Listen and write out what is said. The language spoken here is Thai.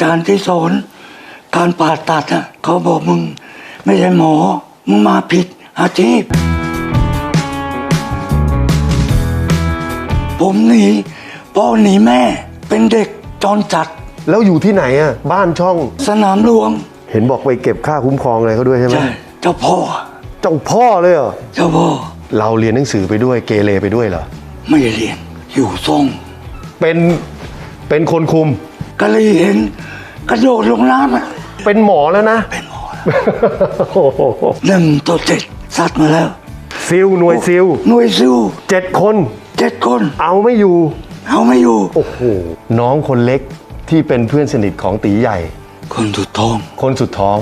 จารย์ที่สอนการผ่าตัดอะเขาบอกมึง ไม่ใช่หมอ มึงมาผิดอาชีพ ผมหนีพ่อหนีแม่เป็นเด็กจรจัด แล้วอยู่ที่ไหนอะ บ้านช่อง สนามหลวง เห็นบอกไปเก็บค่าคุ้มครองอะไรเขาด้วยใช่ไหมใช่เจ้าพ่อ เจ้าพ่อเลยเหรอ เจ้าพ่อ เราเรียนหนังสือไปด้วยเกเรไปด้วยเหรอ ไม่เรียน อยู่ทรงเป็น เป็นคนคุม ก็เลยเห็นกระโดดลงน้ำอะเป็นหมอแล้วนะ เป็นหมอโอ้โหหนึ่งตัวเจ็ดซัดมาแล้วซิลหน่วยซิลหน่วยซิวเจ็ดคน เจ็ดคน เอาไม่อยู่ เอาไม่อยู่ โอ้โห น้องคนเล็กที่เป็นเพื่อนสนิทของตีใหญ่ คนสุดท้อง คนสุดท้อง